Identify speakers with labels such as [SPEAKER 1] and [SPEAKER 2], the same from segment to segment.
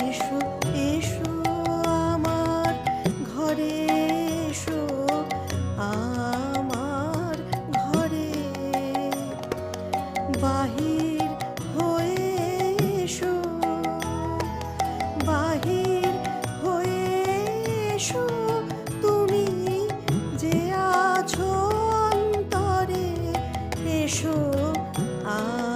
[SPEAKER 1] এসো এসো আমার ঘরে আমার ঘরে। বাহির হয়ে বাহির হয়ে তুমি যে আছো অন্তরে। এসো আ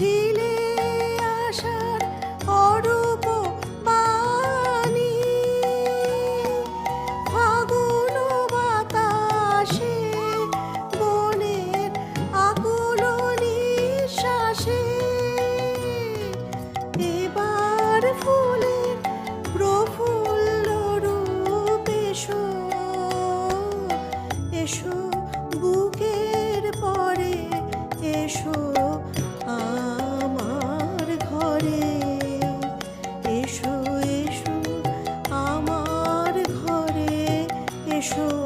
[SPEAKER 1] ছিলে আশার অরূপ বাণী। ফাগুন বাতাসে বনের আকুল নিঃশ্বাসে এবার ফুলের প্রফুল্ল রূপ এসো এসো। আমার ঘরে এসো আমার